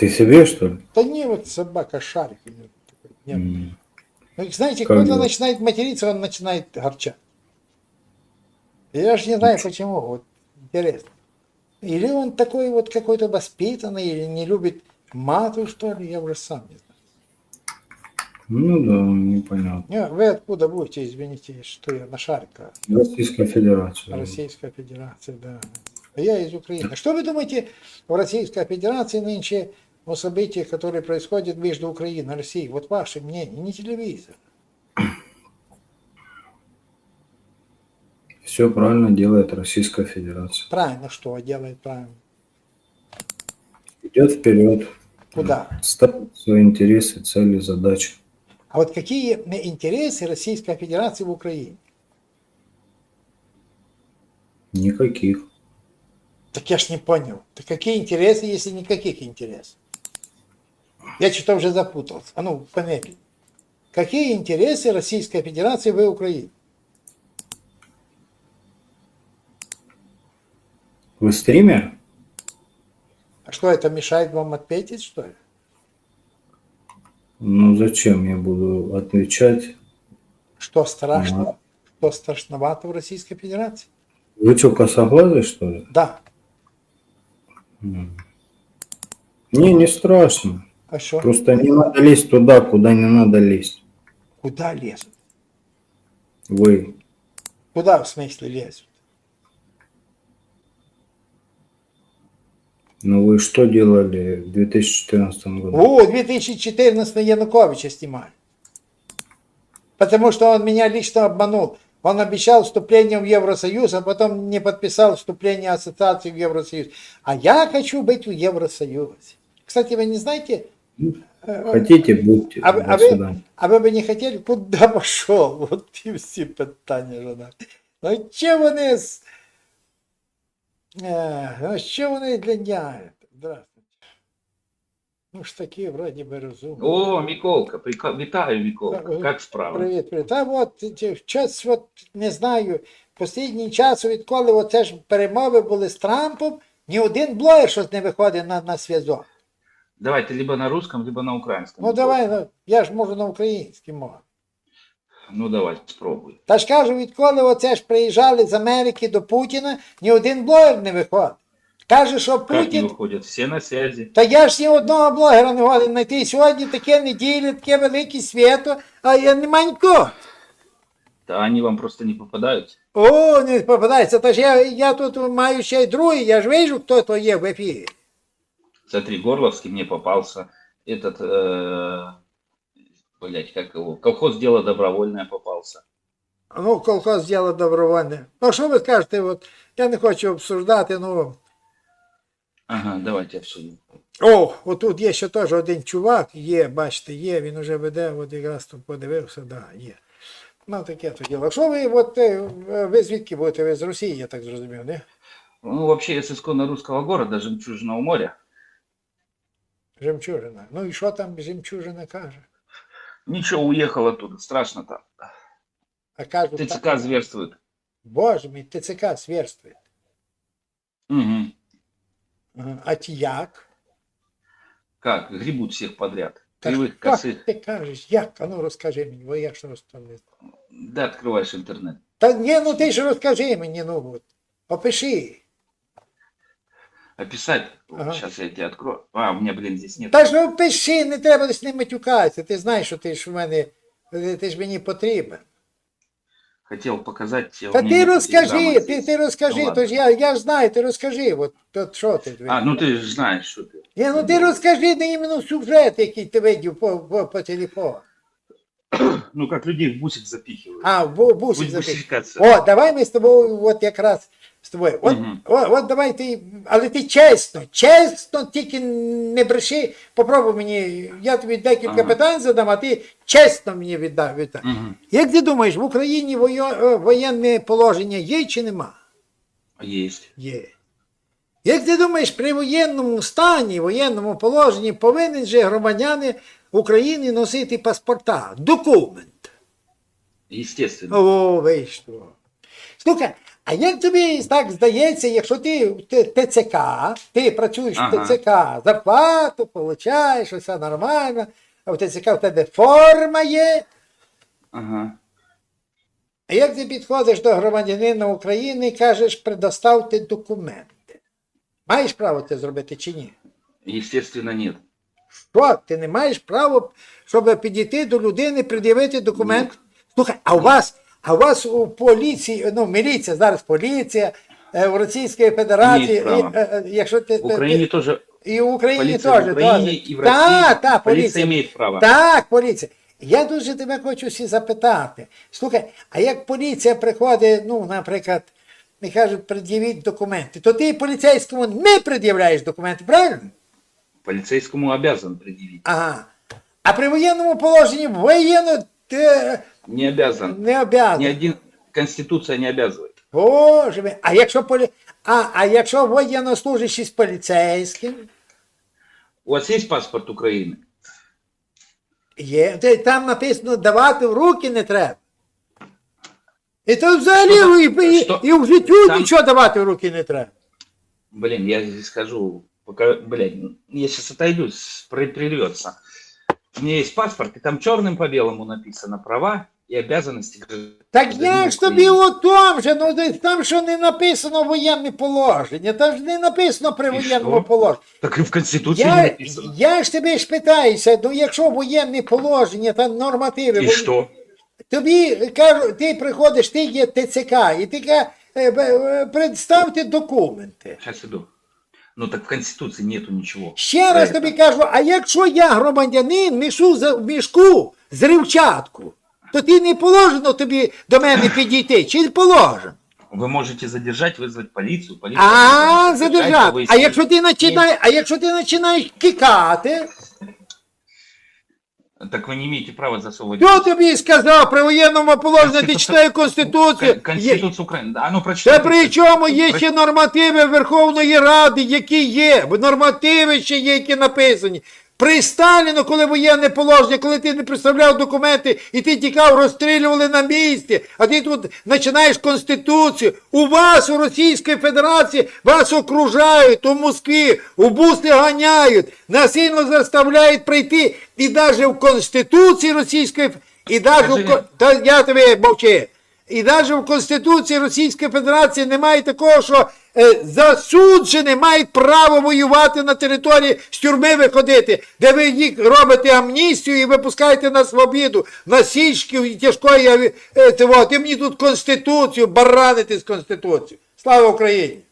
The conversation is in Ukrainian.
Ты себе, что ли? Да не, вот собака шарик. Нет. М. Ну, знаете, Как когда его? начинает материться, он начинает горчать. Я же не знаю почему, вот интересно. Или он такой вот какой-то воспитанный, или не любит мату, что ли, я уже сам не знаю. Ну да, непонятно. Не, Вы откуда будете, извините, что я на шарика? Российская Федерация. Российская Федерация, да. А я из Украины. Что вы думаете в Российской Федерации нынче о событиях, которые происходят между Украиной и Россией? Вот ваше мнение, не телевизор. Все правильно делает Российская Федерация. Правильно, что делает правильно? Идет вперед, Куда? ставит свои интересы, цели, задачи. А вот какие интересы Российской Федерации в Украине? Никаких. Так я ж не понял. Так какие интересы, если никаких интересов? Я что-то уже запутался. А ну, помедленнее. Какие интересы Российской Федерации в Украине? Вы стример? А что, это мешает вам ответить, что ли? Ну зачем я буду отвечать? Что страшно? Ну, Что страшновато в Российской Федерации? Вы что, косоглазый, что ли? Да. Не, не страшно. А что? Просто не надо лезть туда, куда не надо лезть. Куда лезут? Вы. Куда в смысле лезут? Ну вы что делали в 2014 году? О, 2014 Януковича снимали. Потому что он меня лично обманул. Он обещал вступление в Евросоюз, а потом не подписал вступление ассоциации в Евросоюз. А я хочу быть в Евросоюзе. Кстати, вы не знаете, Хотите, будьте. а, а, вы, свидания. а ви б не хотіли, куди пішов? От і всі питання жена. Ну що вони з... Ну що вони гляняють? Здравствуйте. Ну ж такі, вроді би, розумні. О, Миколка, прика- вітаю, Миколка. Так, Как справа? Привіт, привіт. Та от час, от, не знаю, останній час, відколи оце ж перемови були з Трампом, ні один блогер щось не виходить на, на зв'язок. Давайте либо на русском, либо на украинском. Ну давай, ну, я ж можу на українській мові. Ну давай, спробуй. Та ж кажу, відколи оце ж приїжджали з Америки до Путіна, ні один блогер не виходить. Каже, що не Путін. выходят? Все на связи. Та я ж ні одного блогера не годен знайти. Сьогодні таке неділі, таке велике свято, а я нема нікого. Да они вам просто не попадаются. О, не попадається. Та ж я, я тут маю ще й другий, я ж вижу, хто то є в ефірі. Смотри, Горловский мне попался. Этот, э, блять, как его? Колхоз дело добровольное попался. Ну, колхоз діло добровольне. Ну, що ви скажете, от, я не хочу обсуждати, ну. Ага, давайте обсудим. О, отут є ще теж один чувак, є, бачите, є, він уже веде, от якраз тут подивився, да, є. Ну, таке то діло. Що ви, от, е, ви звідки будете? Ви з Росії, я так зрозумів, не? Ну, вообще, я с исконно русского города, Жемчужного моря. Жемчужина. Ну і що там жемчужина каже? Ничего, уехал оттуда, страшно там. А кажуть, ТЦК так, зверствует. Боже мій, ТЦК сверствує. Угу. Ага. А ті як? Как? Гребут всех подряд. Так, Кривых, як косых. ти кажеш, як? А ну розкажи мені, бо я ж розповідаю. Да, открываешь интернет. Та ні, ну ти ж розкажи мені, ну от. Опиши. Описать? Ага. Сейчас я тебе открою. А, у меня, блин, здесь нет. Та ж ну пиши, не треба з ним матюкатися. Ти знаєш, що ти ж в мене, ти ж мені потрібен. Хотел показать тебе. Та ти розкажи, ти, ти розкажи, Ну, то ж я, я ж знаю, ти розкажи, от, от що ти. А, ну ты же знаешь, что ты. Ні, ну ти розкажи не іменно сюжет, який ти видів по, по, по телефону. Ну, как людей в бусик запихивают. А, в бу- бусик Будь. О, давай ми з тобою от якраз з тобою. От, Мгм. о, от давай ти, але ти чесно, чесно, тільки не бреши. Попробуй мені, я тобі декілька Ага. питань задам, а ти чесно мені віддай. віддай. Мгм. Як ти думаєш, в Україні воє- е, воєнне положення є чи нема? Есть. Є. Як ти думаєш, при воєнному стані, воєнному положенні повинен же громадяни України носити паспорта, документ? Естественно. О, вийшло. Слухай, А як тобі так здається, якщо ти в ТЦК, ти працюєш в ТЦК, зарплату получаєш, все нормально, а в ТЦК в тебе форма є. Ага. А як ти підходиш до громадянина України і кажеш, предоставте документи? Маєш право це зробити чи ні? Естественно, нет. Що? Ти не маєш права, щоб підійти до людини, пред'явити документ? Слухай, а у вас, а у вас у поліції, ну, міліція, зараз поліція, е, в Російській Федерації, Мають і, е, е, якщо ти, В Украине тоже і в Україні полиция теж. в теж. Та, та, полиция поліція. имеет право. Так, поліція. Я дуже тебе хочу всі запитати. Слухай, а як поліція приходить, ну, наприклад, і кажуть, пред'явіть документи, то ти поліцейському не пред'являєш документи, правильно? Полицейскому обязан предъявить. Ага. А при воєнному положенні воєнно ти Не обязан. не Ни обязан. один Конституция не обязывает. Боже мій. А якщо полі... а, а якщо воєннослужащий з поліцейським, У вас есть паспорт Украины? є, то там написано давати в руки не треба. І то взагалі і, і, що- і в життю там- нічого давати в руки не треба. Блин, я здесь скажу, пока, блядь, я сейчас отойду, с- при- прервется. У меня есть паспорт, и там черным по белому написано права и обязанности. Так я ж тобі о том же, ну там що не написано воєнне положення, там ж не написано при воєнному положенні. Так и в Конституции не Я, написано. я ж тебе ж питаюся, ну якщо воєнне положення та нормативи, И воє- что? тобі кажуть, ти приходиш, ти є ТЦК, і ти кажеш, е, представте документи. Сейчас иду. Ну так в Конституции нету ничего. Ще про раз это. тобі кажу, а якщо я громадянин, нешу за- в мішку зривчатку, то ти не положено тобі до мене підійти, чи положено? Вы можете задержать, вызвать полицию. полиция А, может задержать, задержати. выяснить. А якщо ти починаєш, а якщо ти починаєш кикати, Так вы не имеете права засовывать. хто тобі сказав при воєнному положенні, ти Конституція- читає Конституцію? Кон- Конституцию Украины. Да, а ну Та прочитайте. при чому є Про- ще нормативи Верховної Ради, які є, бо нормативи ще є, які написані. При Сталіну, коли воєнне положення, коли ти не представляв документи і ти тікав, розстрілювали на місці, а ти тут починаєш Конституцію. У вас у Російській Федерації вас окружають у Москві, у буси ганяють, насильно заставляють прийти. І навіть в Конституції Російської Ф- і навіть. Та я тобі мовчи. І навіть в Конституції Російської Федерації немає такого, що е, засуджені мають право воювати на території з тюрми виходити, де ви їх робите амністію і випускаєте на свободу, на січки і тяжкої е. Ти мені тут Конституцію, баранити з Конституцією. Слава Україні!